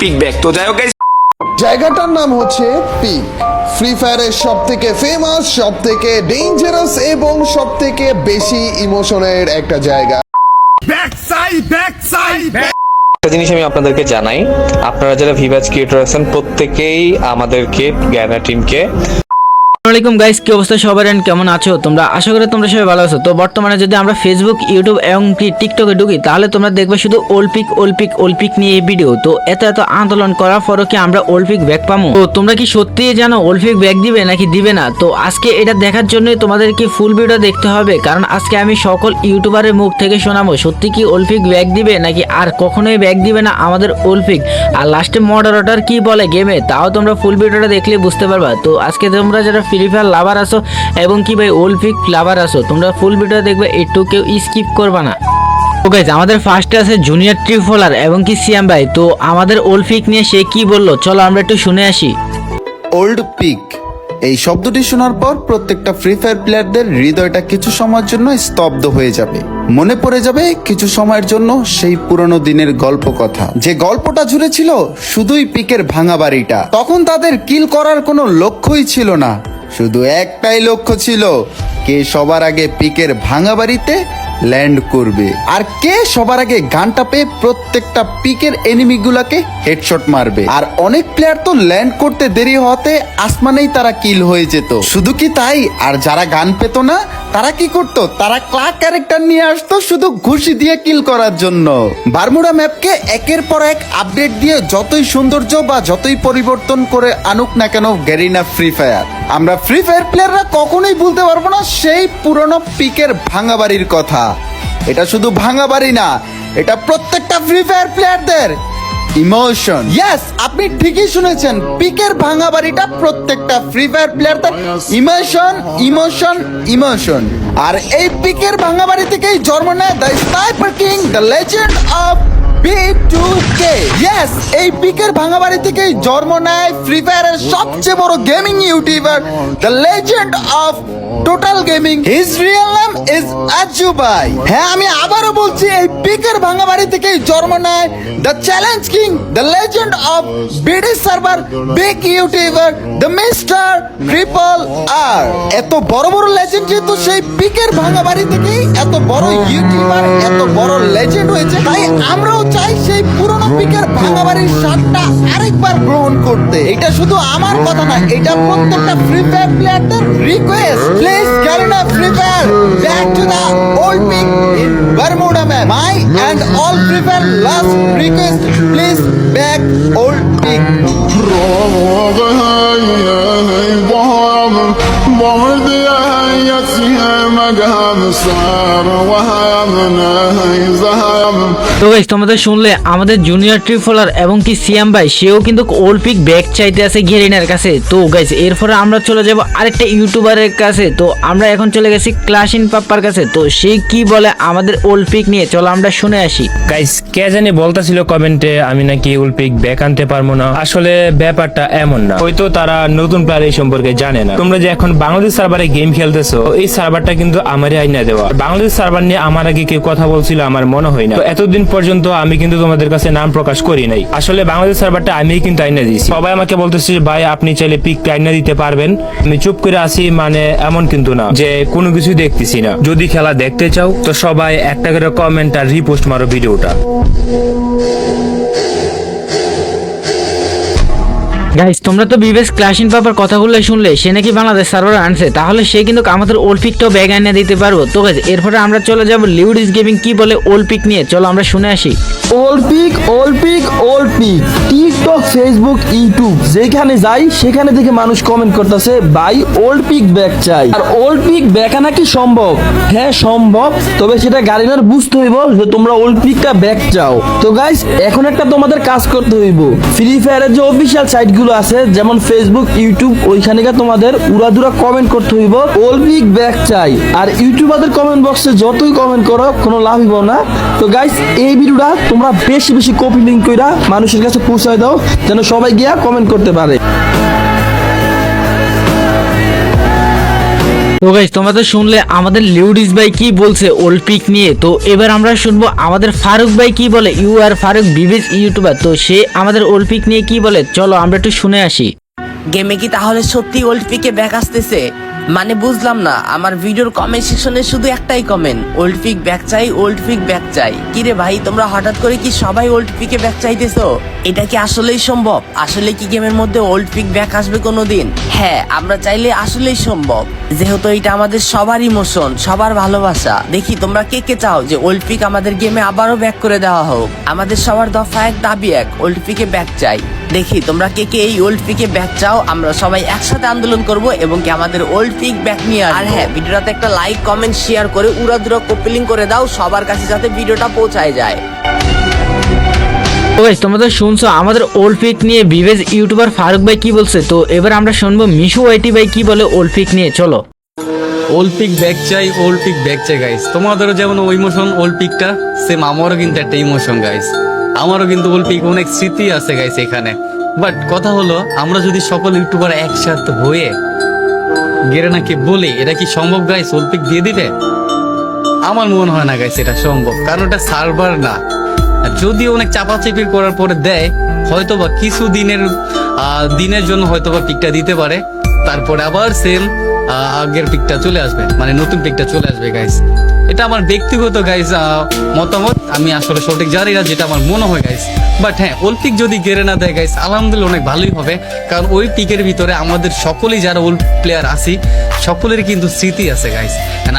Pick back. তো যাই হোক জায়গাটার নাম হচ্ছে পিক। ফ্রি ফায়ারের সব থেকে ফেমাস সব থেকে ডেঞ্জারাস এবং সব থেকে বেশি ইমোশনের একটা জায়গা। একটা জিনিস আমি আপনাদেরকে জানাই আপনারা যারা ভিভাজ ক্রিয়েটর আছেন প্রত্যেকেই আমাদেরকে গ্যানা টিমকে আসসালামাইকুম গাইস কি অবস্থা সবার and কেমন আছো? তোমরা আশা করি তোমরা সবাই ভালো আছো। তো বর্তমানে যদি আমরা ফেসবুক ইউটিউব এবং টিকটকে ঢুকি, তাহলে তোমরা দেখবে শুধু ওলপিক ওলপিক ওলপিক নিয়ে এই ভিডিও তো এত এত আন্দোলন করার পরও কি আমরা ওলপিক ব্যাক পাবো তো তোমরা কি সত্যিই জানো ওলপিক ব্যাগ দিবে নাকি দিবে না? তো আজকে এটা দেখার জন্য তোমাদেরকে ফুল ভিডিও দেখতে হবে, কারণ আজকে আমি সকল ইউটিউবারের মুখ থেকে শোনাবো, সত্যি কি ওলপিক ব্যাগ দিবে নাকি আর কখনোই ব্যাক দিবে না আমাদের ওলপিক আর লাস্টে মডারেটর কি বলে গেমে তাও তোমরা ফুল ভিডিওটা দেখলে বুঝতে পারবা। তো আজকে তোমরা যারা ফ্রি লাভার আসো এবং কি ভাই ওলপিক লাভার আসো তোমরা ফুল ভিডিও দেখবে একটু কেউ স্কিপ করবা না। গাইজ আমাদের ফার্স্টে আছে জুনিয়র ট্রিফলার এবং কি সিয়াম ভাই? তো আমাদের ওলপিক নিয়ে সে কি বলল? চলো আমরা একটু শুনে আসি। ওল্ড পিক এই শব্দটি শোনার পর প্রত্যেকটা ফ্রি ফায়ার প্লেয়ারদের হৃদয়টা কিছু সময়ের জন্য স্তব্ধ হয়ে যাবে। মনে পড়ে যাবে কিছু সময়ের জন্য সেই পুরনো দিনের গল্প কথা যে গল্পটা জুড়ে ছিল শুধুই পিকের ভাঙা বাড়িটা। তখন তাদের কিল করার কোনো লক্ষ্যই ছিল না। শুধু একটাই লক্ষ্য ছিল, কে সবার আগে পিকের ভাঙা বাড়িতে ল্যান্ড করবে। আর কে সবার আগে গানটা পেয়ে প্রত্যেকটা পিকের এনিমিগুলাকে হেডশট মারবে? আর অনেক প্লেয়ার তো ল্যান্ড করতে দেরি হওয়াতে আসমানেই তারা কিল হয়ে যেত। শুধু কি তাই? আর যারা গান পেত না, তারা কি করতো? তারা ক্লাক ক্যারেক্টার নিয়ে আসতো শুধু ঘুষি দিয়ে কিল করার জন্য। বারমুডা ম্যাপকে একের পর এক আপডেট দিয়ে যতই সৌন্দর্য বা যতই পরিবর্তন করে আনুক না কেন গ্যারিনা ফ্রি ফায়ার আমরা ফ্রি ফায়ার প্লেয়াররা কখনোই ভুলতে পারব না সেই পুরনো পিকের ভাঙা বাড়ির কথা। এটা শুধু ভাঙা বাড়ি না, এটা প্রত্যেকটা ফ্রি ফায়ার প্লেয়ারদের ইমোশন ইয়েস আপনি ঠিকই শুনেছেন, পিকের ভাঙা বাড়িটা প্রত্যেকটা ফ্রি ফায়ার প্লেয়ারদের ইমোশন ইমোশন ইমোশন আর এই পিকের ভাঙা বাড়ি থেকেই জন্ম নেয় the sniper king the legend of B2K yes এই পিকের ভাঙা বাড়ি থেকেই জন্ম নেয় ফ্রি ফায়ারের সবচেয়ে বড় gaming YouTuber the legend of total gaming his real name is Aju ভাই হ্যাঁ আমি আবারও বলছি, এই পিকের ভাঙা বাড়ি থেকেই জন্ম নেয় the challenge king the legend of BD server big YouTuber the mister triple আর এত বড় বড় লেজেন্ড যেহেতু, সেই পিকের ভাঙা বাড়ি থেকেই এত বড় ইউটিউবার এত বড় লেজেন্ড হয়েছে। তাই আমরাও চাই সেই পুরনো পিকের ভাঙা বাড়ির স্বাদটা আরেকবার গ্রহণ করতে। এটা শুধু আমার কথা না এটা প্রত্যেকটা ফ্রি ফায়ার প্লেয়ারদের request please Garena free fire back to the old peak in Bermuda map my and all free fire last request please back old peak তো গাইস তোমাদের শুনলে আমাদের জুনিয়র ট্রিফলার এবং কি সিয়াম ভাই, সেও কিন্তু ওল্ড পিক ব্যাগ চাইতে আছে গেরিনার কাছে। তো গাইস এরপরে আমরা চলে যাব আরেকটা ইউটিউবারের কাছে। তো আমরা এখন চলে গেছি ক্লাসিন পাপ্পার কাছে। তো সে কি বলে আমাদের ওল্ড পিক নিয়ে? চলো আমরা শুনে আসি। গাইস কে জানি বলতাছিল কমেন্টে আমি নাকি উলপিক ব্যাক আনতে পারব না। আসলে ব্যাপারটা এমন না। হয়তো তারা নতুন প্লেয়ার সম্পর্কে জানে না। তোমরা যে এখন বাংলাদেশ সার্ভারে গেম খেলতেছো, এই সার্ভারটা কিন্তু আমারই আইনা দেওয়া। বাংলাদেশ সার্ভার নিয়ে আমার আগে কেউ কথা বলছিল, আমার মনে হয় না। তো এতদিন পর্যন্ত আমি কিন্তু তোমাদের কাছে নাম প্রকাশ করি নাই। আসলে বাংলাদেশ সার্ভারটা আমি কিন্তু আইনা দিয়েছি। সবাই আমাকে বলতেছে ভাই, আপনি চাইলে পিক আইনা দিতে পারবেন। আমি চুপ করে আসি মানে এমন কিন্তু না যে, কোনো কিছু দেখতেছি না। যদি খেলা দেখতে চাও, তো সবাই একটা করে কমেন্ট আর রিপোস্ট মারো ভিডিওটা। গাইস তোমরা তো বিবেশ ক্লাসিন পাপার কথাগুলো শুনলে। সে নাকি বাংলাদেশ সার্ভার আনছে। তাহলে সে কিন্তু আমাদের ওল্ড পিকটাও ব্যাগ এনে দিতে পারব। তো গাইস এরপরে আমরা চলে যাব লিউডিস গেমিং কি বলে ওল্ড পিক নিয়ে। চলো আমরা শুনে আসি। Old peak old peak old peak TikTok Facebook YouTube যেখানে যাই, সেখানে থেকে মানুষ কমেন্ট করতেছে বাই ওল্ড পিক ব্যাক চাই। আর ওল্ড পিক ব্যাকা নাকি সম্ভব? হ্যাঁ সম্ভব। তবে সেটা গাড়িনার বুঝতে হইব যে তোমরা ওল্ড পিকটা ব্যাক চাও। তো গাইস এখন একটা তোমাদের কাজ করতে হইব। ফ্রি ফায়ারের যে অফিসিয়াল সাইটগুলো আছে, যেমন ফেসবুক ইউটিউব ওইখানে তোমাদের উড়াদুরা কমেন্ট করতে হইব। ওল্ড পিক ব্যাক চাই। আর ইউটিউবারদের কমেন্ট বক্সে যতই কমেন্ট করো, কোনো লাভ হইব না। তো গাইস এই ভিডিওটা তোমরা বেশি বেশি কপি লিঙ্ক কইরা মানুষের কাছে পৌঁছায় দাও, যেন সবাই গিয়া কমেন্ট করতে পারে। তো গাইস তোমরা তো শুনলে, আমাদের লিউডিস ভাই কি বলছে ওল্ড পিক নিয়ে? তো এবার আমরা শুনব আমাদের ফারুক ভাই কি বলে? ইউ আর ফারুক বিবিজ ইউটিউবার। তো সে আমাদের ওল্ড পিক নিয়ে কি বলে? চলো, আমরা একটু শুনে আসি। গেমে কি তাহলে সত্যি ওল্ড পিকে ব্যাক আসতেছে? মানে বুঝলাম না, আমার ভিডিওর কমেন্ট সেকশনে শুধু একটাই কমেন্ট ওল্ড পিক ব্যাক চাই ওল্ড পিক ব্যাক চাই। কিরে ভাই, তোমরা হঠাৎ করে কি সবাই ওল্ড পিকে ব্যাক চাইতেছো? এটা কি আসলেই সম্ভব? আসলে কি গেমের মধ্যে ওল্ড পিক ব্যাক আসবে কোনোদিন? হ্যাঁ আমরা চাইলে আসলেই সম্ভব। যেহেতু এটা আমাদের সবার ইমোশন সবার ভালোবাসা। দেখি তোমরা কে কে চাও যে ওল্ড পিক আমাদের গেমে আবারও ব্যাক করে দেওয়া হোক। আমাদের সবার দফা এক, দাবি এক ওল্ড পিকে ব্যাক চাই। দেখি তোমরা কে কে এই ওল্ড পিকে ব্যাক চাও, আমরা সবাই একসাথে আন্দোলন করব এবং কি আমাদের ওল্ড পিক ব্যাক নিয়ে। আর হ্যাঁ ভিডিওটাতে একটা লাইক কমেন্ট শেয়ার করে উড়াদুরা কপিলিং করে দাও সবার কাছে যাতে ভিডিওটা পৌঁছায় যায়। গাইস তোমরা শুনছো, আমাদের ওল্ড পিক নিয়ে বিবেজ ইউটিউবার ফারুক ভাই কি বলছে? তো এবার আমরা শুনব মিশু ওয়াইটি ভাই কি বলে ওল্ড পিক নিয়ে, চলো। ওল্ড পিক ব্যাক চাই ওল্ড পিক ব্যাক চাই গাইস তোমাদেরও যেমন ওই ইমোশন ওল্ড পিকটা সেম আমারও কিন্তু একটা ইমোশন গাইস আমারও কিন্তু ওল্ড পিক অনেক স্মৃতি আছে গাইস এখানে। বাট কথা হলো, আমরা যদি সকল ইউটিউবার একসাথে হয়ে গেরেনাকে বলি, এটা কি সম্ভব গাইস ওল্ড পিক দিয়ে দিবে? আমার মনে হয় না গাইস এটা সম্ভব। কারণ এটা সার্ভার না। আর যদি অনেক চাপাচাপি করার পরে দেয়, হয়তোবা কিছু দিনের দিনের জন্য হয়তোবা পিকটা দিতে পারে। তারপরে আবার সেম আগের পিকটা চলে আসবে। মানে নতুন পিকটা চলে আসবে গাইস এটা আমার ব্যক্তিগত গাইস মতামত। আমি আসলে সঠিক জানি না যেটা আমার মনে হয় গাইস বাট হ্যাঁ ওল্ড পিক যদি গেড়ে না দেয় গাইস আলহামদুলিল্লাহ অনেক ভালোই হবে। কারণ ওই পিকের ভিতরে আমাদের সকলেই যারা ওল্ড প্লেয়ার আছি সকলের কিন্তু স্মৃতি আছে গাইস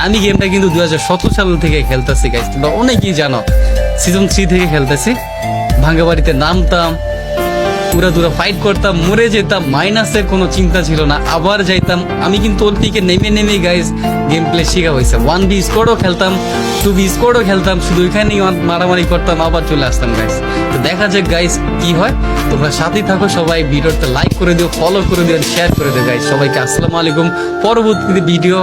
আমি গেমটা কিন্তু দুই হাজার সাল থেকে খেলতেছি গাইস তোমরা অনেকেই জানো সিজন থ্রি থেকে খেলতেছি। ভাঙ্গা বাড়িতে নামতাম পুরা দূরা ফাইট করতাম, মরে যেতাম মাইনাসের কোনো চিন্তা ছিল না, আবার যাইতাম। আমি কিন্তু ওর দিকে নেমে নেমে গাইস গেম প্লে শেখা হয়েছে। ওয়ান বি স্কোয়াডও খেলতাম টু বি স্কোয়াডও খেলতাম, শুধু ওইখানেই মারামারি করতাম, আবার চলে আসতাম গাইস তো দেখা যাক গাইস কি হয়। তোমরা সাথেই থাকো, সবাই ভিডিওটা লাইক করে দিও ফলো করে দিও শেয়ার করে দিও গাইস সবাইকে আসসালামু আলাইকুম। পরবর্তী ভিডিও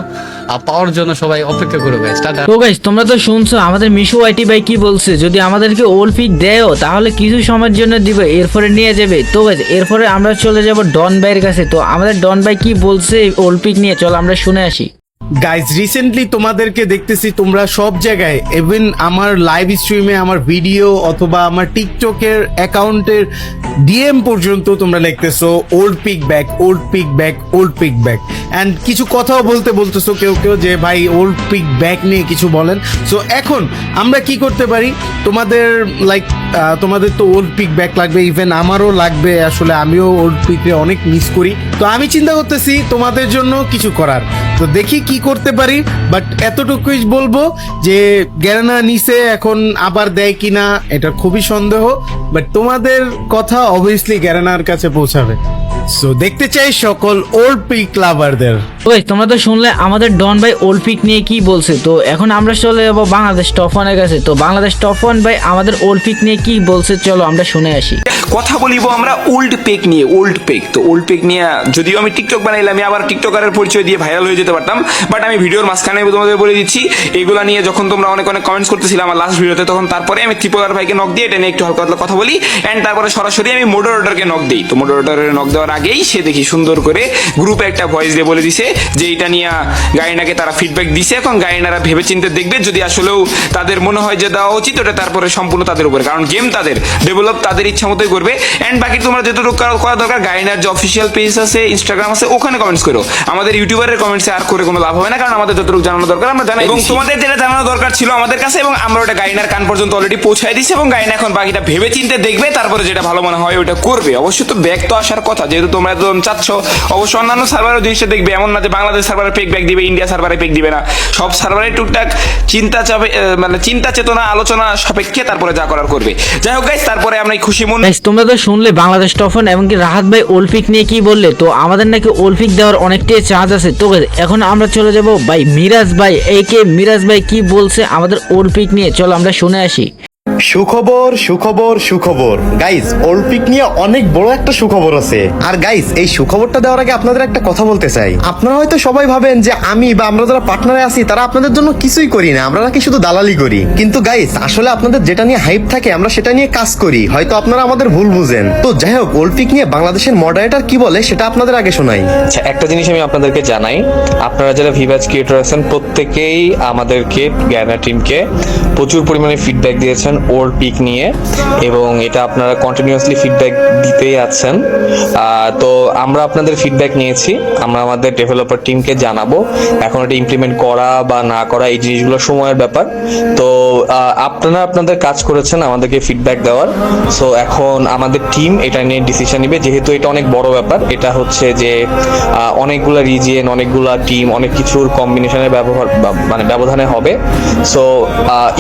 পাওয়ার জন্য সবাই অপেক্ষা করো গাইস টাটা। তো গাইস তোমরা তো শুনছো, আমাদের মিশু আইটি ভাই কি বলছে? যদি আমাদেরকে ওল্ড পিক দেয়ও, তাহলে কিছু সময়ের জন্য দিবে, এরপরে নিয়ে যাবে। তো গাইস এরপরে আমরা চলে যাব ডন ভাইয়ের কাছে। তো আমাদের ডন ভাই কি বলছে ওল্ড পিক নিয়ে? চলো আমরা শুনে আসি। গাইজ রিসেন্টলি তোমাদেরকে দেখতেছি তোমরা সব জায়গায় ইভেন আমার লাইভ স্ট্রিমে আমার ভিডিও অথবা আমার টিকটকের অ্যাকাউন্টের ডিএম পর্যন্ত তোমরা লিখতেছো old peak back old peak back old peak back and কিছু কথাও বলতে বলতেছো কেউ কেউ যে, ভাই ওল্ড পিক ব্যাক নিয়ে কিছু বলেন। সো এখন আমরা কি করতে পারি? তোমাদের লাইক তোমাদের তো ওল্ড পিক ব্যাক লাগবে ইভেন আমারও লাগবে। আসলে আমিও ওল্ড পিকে অনেক মিস করি। তো আমি চিন্তা করতেছি তোমাদের জন্য কিছু করার। তো দেখি কি করতে পারি বাট এতটুকুই বলব যে গ্যারানা নিচে এখন আবার দেয় কিনা, এটা খুবই সন্দেহ বাট তোমাদের কথা অবভিয়াসলি গ্যারানার কাছে পৌঁছাবে। সো দেখতে চাই সকল ওল্ড পিক লাভারদের ওই, তোমরা তো শুনলে আমাদের ডন ভাই ওল্ড পিক নিয়ে কি বলছে? তো এখন আমরা চলে যাব বাংলাদেশ টপ ওয়ানের কাছে। তো বাংলাদেশ টপ ওয়ান ভাই, আমাদের ওল্ড পিক নিয়ে কি বলছে? চলো আমরা শুনে আসি। কথা বলিব আমরা ওল্ড পেক নিয়ে ওল্ড পেক তো ওল্ড পেক নিয়ে, যদিও আমি টিকটক বানাইলাম আমি আবার টিকটকারের পরিচয় দিয়ে ভাইরাল হয়ে যেতে পারতাম বাট আমি ভিডিওর মাঝখানে তোমাদের বলে দিচ্ছি, এগুলা নিয়ে যখন তোমরা অনেক অনেক কমেন্টস করতেছিলাম আমার লাস্ট ভিডিওতে, তখন তারপরে আমি ত্রিপোলার ভাইকে নক দিয়ে এটা নিয়ে একটু হালকা কথা বলি অ্যান্ড তারপরে সরাসরি আমি মোডারেটরকে নক দিই। তো মোডারেটরের নক দেওয়ার আগেই সে দেখি সুন্দর করে গ্রুপে একটা ভয়েস দিয়ে বলে দিছে যে এটা নিয়ে গাইনাকে তারা ফিডব্যাক দিছে। এখন গাইনারা ভেবে চিন্তে দেখবে যদি আসলেও তাদের মনে হয় যে দেওয়া উচিত ওটা তারপরে সম্পূর্ণ তাদের উপরে। কারণ গেম তাদের ডেভেলপ তাদের ইচ্ছা মতোই করবে। অ্যান্ড বাকি তোমরা যেটুকু করা- করা দরকার গাইনার যে অফিসিয়াল পেজ আছে ইনস্টাগ্রাম আছে ওখানে কমেন্টস করো। আমাদের ইউটিউবারের কমেন্টসে আর করে কোনো লাভ হবে না কারণ আমাদের যতটুকু জানানো দরকার আমরা জানাই এবং তোমাদের যেটা জানানো দরকার ছিল আমাদের কাছে এবং আমরা ওটা গাইনার কান পর্যন্ত অলরেডি পৌঁছায় দিচ্ছি এবং গায়না এখন বাকিটা ভেবে চিন্তে দেখবে তারপরে যেটা ভালো মনে হয় ওটা করবে। অবশ্যই তো ব্যাক তো আসার কথা যেহেতু তোমরা একদম চাচ্ছ অবশ্য অন্যান্য সার্ভারও জিনিসটা দেখবে এমন না যে বাংলাদেশ সার্ভারে পেক ব্যাক দিবে ইন্ডিয়া সার্ভারে পেক দিবে না। সব সার্ভারে টুকটাক চিন্তা চাপে মানে চিন্তা চেতনা, আলোচনা সাপেক্ষে তারপরে যা করার করবে। যাই হোক গাইস তারপরে আমরা খুশি মন গাইস তোমরা তো শুনলে বাংলাদেশ টপ এবং কি রাহাত ভাই ওলফিক নিয়ে কি বললে? তো আমাদের নাকি ওলফিক দেওয়ার অনেকটাই চার্জ আছে। তো এখন আমরা চলে যাব ভাই মিরাজ ভাই এই কে মিরাজ ভাই কি বলছে আমাদের ওলফিক নিয়ে? চলো আমরা শুনে আসি। সুখবর সুখবর সুখবর। গাইজ অলিম্পিক নিয়ে অনেক বড় একটা সুখবর আছে। আর গাইজ এই সুখবরটা দেওয়ার আগে আপনাদের একটা কথা বলতে চাই। আপনারা হয়তো সবাই ভাবেন যে আমি বা আমরা যারা পার্টনারে আছি, তারা আপনাদের জন্য কিছুই করি না। আমরা নাকি শুধু দালালি করি। কিন্তু গাইজ আসলে আপনাদের যেটা নিয়ে হাইপ থাকে, আমরা সেটা নিয়ে কাজ করি। হয়তো আপনারা আমাদের ভুল বুঝেন। তো যাই হোক অলিম্পিক নিয়ে বাংলাদেশের মডারেটার কি বলে, সেটা আপনাদের আগে শোনাই। আচ্ছা একটা জিনিস আমি আপনাদেরকে জানাই। আপনারা যারা ভিভাজ ক্রিয়েটর আছেন, প্রত্যেকেই আমাদেরকে জ্ঞানা টিমকে প্রচুর পরিমাণে ফিডব্যাক দিয়েছেন। ওর পিক নিয়ে এবং এটা আপনারা কন্টিনিউয়াসলি ফিডব্যাক দিতেই আছেন। তো আমরা আপনাদের ফিডব্যাক নিয়েছি। আমরা আমাদের ডেভেলপার টিমকে জানাব এখন এটা ইমপ্লিমেন্ট করা বা না করা এই জিনিসগুলো সময়ের ব্যাপার। তো আপনারা আপনাদের কাজ করেছেন আমাদেরকে ফিডব্যাক দেওয়ার। সো এখন আমাদের টিম এটা নিয়ে ডিসিশন নিবে। যেহেতু এটা অনেক বড় ব্যাপার, এটা হচ্ছে যে অনেকগুলো রিজিয়ন অনেকগুলা টিম অনেক কিছুর কম্বিনেশনের ব্যবহার মানে ব্যবধানে হবে। So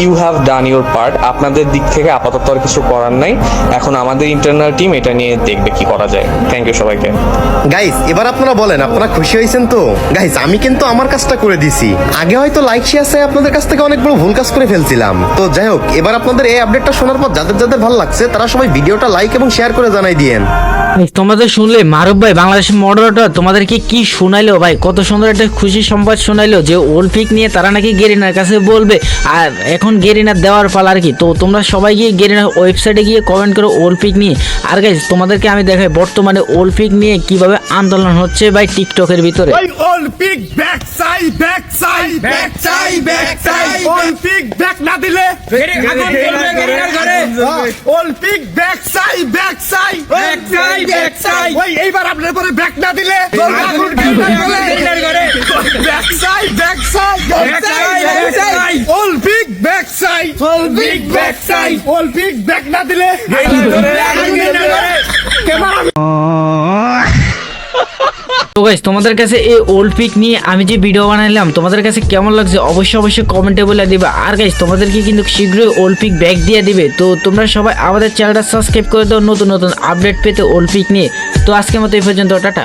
you have done your part আপনাদের দিক থেকে আপাতত আর কিছু করার নাই। এখন আমাদের ইন্টারনাল টিম এটা নিয়ে দেখবে কি করা যায়। থ্যাংক ইউ সবাইকে। গাইস এবার আপনারা বলেন আপনারা খুশি হয়েছেন তো? গাইস আমি কিন্তু আমার কাজটা করে দিছি। আগে হয়তো লাইক শেয়ার চাই আপনাদের কাছ থেকে অনেক বড় ভুল কাজ করে ফেলছিলাম। তো যাই হোক এবার আপনাদের এই আপডেটটা শোনার পর যাদের যাদের ভালো লাগছে তারা সবাই ভিডিওটা লাইক এবং শেয়ার করে জানাই দিয়েন। তোমাদের শুনলে মারুফ ভাই বাংলাদেশের মডারেটর তোমাদেরকে কি শোনাইলো ভাই? কত সুন্দর একটা খুশি সংবাদ শোনাইলো যে ওলপিক নিয়ে তারা নাকি গেরিনার কাছে বলবে আর এখন গেরিনার দেওয়ার পালা আর কি। তো তোমরা সবাই গিয়ে গেরিনার ওয়েবসাইটে গিয়ে কমেন্ট করো ওলপিক নিয়ে। আর গাইজ তোমাদেরকে আমি দেখাই বর্তমানে ওলপিক নিয়ে কীভাবে আন্দোলন হচ্ছে ভাই টিকটকের ভিতরে। অলিম্পিক ব্যাক চাই ব্যাক চাই ব্যাক চাই ব্যাক চাই অলিম্পিক ব্যাক না দিলে ব্যাক চাই ব্যাক চাই ব্যাক চাই ব্যাক চাই ওই এইবার আপনার পরে ব্যাক না দিলে ব্যাক চাই ব্যাক চাই ব্যাক চাই ব্যাক চাই অলিম্পিক ব্যাক চাই অলিম্পিক ব্যাক চাই অলিম্পিক ব্যাক না দিলে তো গাইজ তোমাদের কাছে এই ওল্ড পিক নিয়ে আমি যে ভিডিও বানাইলাম তোমাদের কাছে কেমন লাগছে অবশ্যই অবশ্যই কমেন্টে বলে দিবে। আর গাইজ তোমাদেরকে কিন্তু শীঘ্রই ওল্ড পিক ব্যাক দিয়ে দিবে। তো তোমরা সবাই আমাদের চ্যানেলটা সাবস্ক্রাইব করে দাও নতুন নতুন আপডেট পেতে ওল্ড পিক নিয়ে। তো আজকের মতো এই পর্যন্ত টাটা।